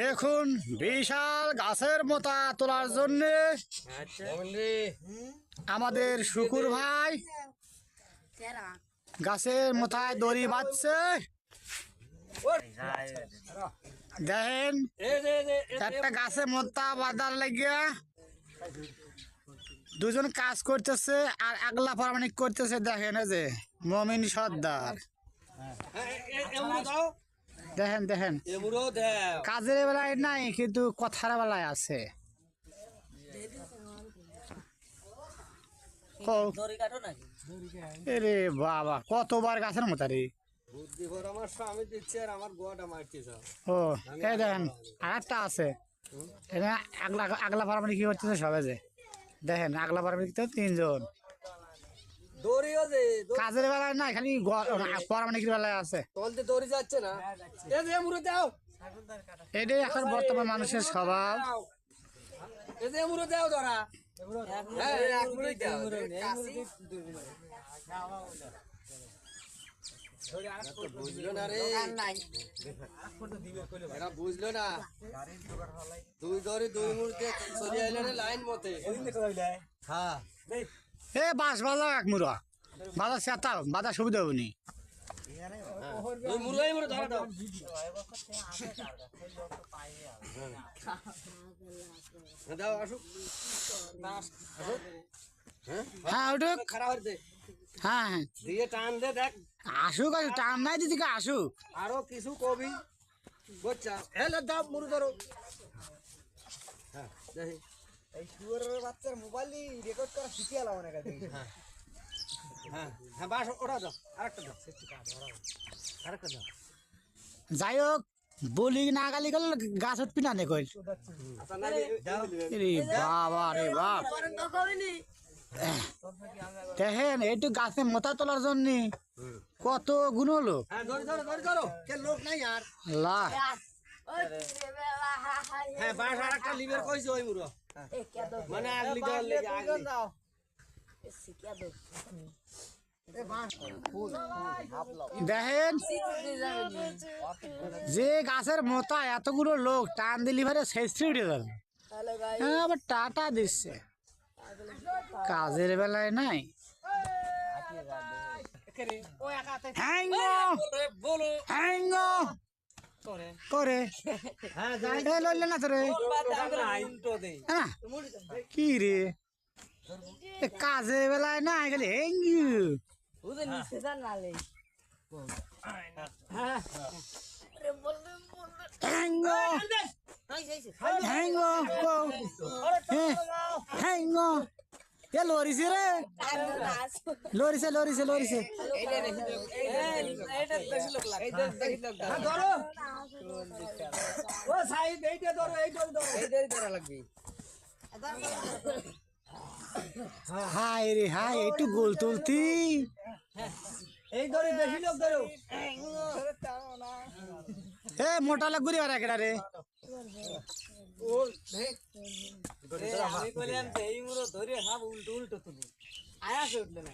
দেখুন বিশাল গাছের মোতা তোলার জন্য আচ্ছা। আমাদের শুকুর ভাই গাছের মোথায় দড়ি বাঁধছে। দেখেন একটা গাছে মোতা বাঁধার লাগিয়া দুজন কাজ করতেছে আর আগলা পারমানিক করতেছে দেখেন যে মমিন সর্দার। দেখেন দেখেন। কাজের বেলায় নাই কিন্তু কথার বেলায় আছে। এরে বাবা কতবার গাছের মতো রে। ও এই দেখেন আছে। আগলা আগলা কি করতেছে সবে যে? দেখেন আগলা পারমানি তো তিনজন। দড়িও যে কাজের বেলায় নাই খালি পারমানিকের বেলায় আছে। তলতে দড়ি যাচ্ছে না। এই যে এমুরো দাও এটাই এখন বর্তমান মানুষের স্বভাব। যে দাও। ধরা হ্যাঁ বুঝলো না রে। এরা বুঝলো না। দুই ধরে দুই মুহূর্তে চলে আইলে লাইন মতে। হ্যাঁ। এ বাস বাজা এক মুরা। বাজা সেতা বাজা সুবিধা হবনি হ্যাঁ, দাও আসুক। আসুক হ্যাঁ হ্যাঁ খারাপ হয়ে হ্যাঁ হ্যাঁ। দিয়ে টান দে দেখ। আসুক আসুক নাই আসুক। আরও কিছু কবি। বুঝছা দাও মুরু ধরো। হ্যাঁ এই শুয়ারের বাচ্চার মোবাইল রেকর্ড করা শিখে এলাম অনেক হ্যাঁ। হ্যাঁ। হ্যাঁ বাস ওটা দাও আরেকটা দাও। আরেকটা দাও। যাই হোক বলি না গালি গেল গাছ উঠবি না নে কইল। আচ্ছা রে বাবা রে বাপ। দেখেন এইটু গাছে মোতা তোলার জন্য কত গুণ হলো। হ্যাঁ ধরে ধরো ধরে ধরো। কে লোক নাই আর। লা হ্যাঁ বাস আরেকটা লিভার কইছে ওই মুরো মানে লেগে দেখেন? যে গাছের মোতা এতগুলো লোক টান দিলি ভারে শেষ উঠে যাবে হ্যাঁ আবার টাটা দিচ্ছে। কাজের বেলায় নাই। হ্যাঙ্গ বলো হ্যাঙ্গ করে হ্যাঁ এ লইলে না তোরে হ্যাঁ কি রে এ কাজের বেলায় না গেলে হ্যাঙ্গ হ্যাঙ্গ এ লরিছে রে লরিছে লরিছে লরিছে। লোক হ্যাঁ ধরো ও সাইড এইটা ধরো এইটা ধরো। এইটাই লাগবে হাই রে হাই একটু গোল তুলতি। এই ধরে বেশি লোক ধরো। এ মোটা লাগ ঘুরি আর একটা রে? ও হে আমি বললাম এই মুড়ো ধরে হাব উল্টো উল্টো তুমি আয়াসে উঠলে না।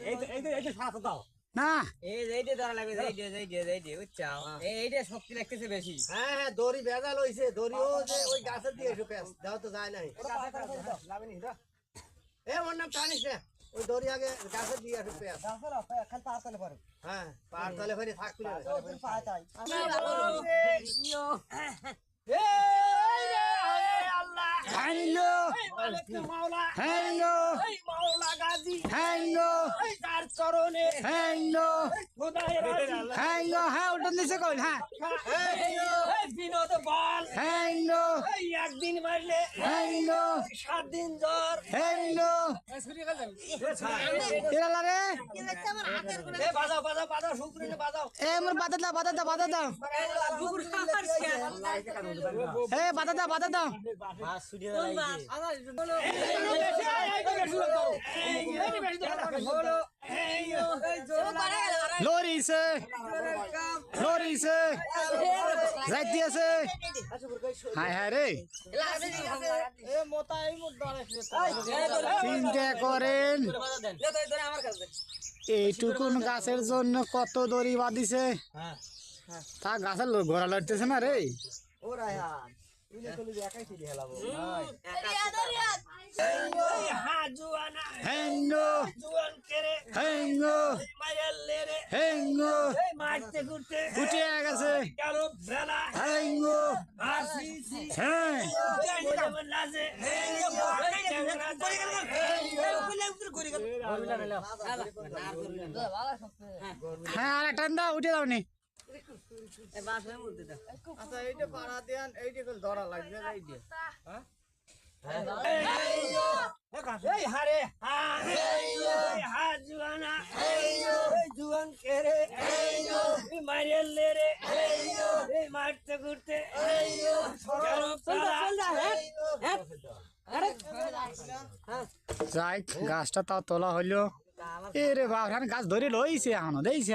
এই এই এই সাথে দাও। না। এই এইটা ধরা লাগবে এই যে এই যে এই যে উচ্চাও এইটা শক্তি লাগতেছে বেশি। হ্যাঁ হ্যাঁ দড়ি ভেজাল হইছে দড়িও যে ওই গাছের দিয়ে এসে পেস দাও তো যায় নাই। লাগেনি দা এ ওর নাম টানিস না। ওই দড়ি আগে গাছের দিয়ে এসে পেস হ্যাঁ পার তলে। ফেরে থাকবি না hello hello hello hello. Hello হ্যাঁ ওটা নিচে কইল হ্যাঁ। বিনোদ বল। হ্যালো। একদিন মারলে হ্যালো। সাত দিন জ্বর। হ্যালো। এলা রে? এ বাজাও বাজাও বাজাও শুক্রিনে বাজাও। এ মোর বাধা দাও বাধা দাও বাধা দাও। এ বাধা দাও বাধা দাও। লরিছে লরিছে যাইতে আছে হায় হায় রে। চিন্তা করেন, এইটুকুন গাছের জন্য কত দড়ি বাঁধিছে? তা গাছের লোক ঘোরা লড়তেছে না রে ও রায়হান তুই না করলি একাই ছিলি হেলাবো হেঙ্গো হেঙ্গো হেঙ্গো উঠে গেছে হ্যাঁ হ্যাঁ দাও। আচ্ছা এইটা পাড়া দেন এইটা ধরা লাগবে এইটা এই হারে এই জুয়ানা। জুয়ান কেরে এই মারিয়াল লে রে? মারতে ঘুরতে? যাই গাছটা তাও তোলা হইল। এ রে বাপ গাছ ধরে লইছে আনো দেইছে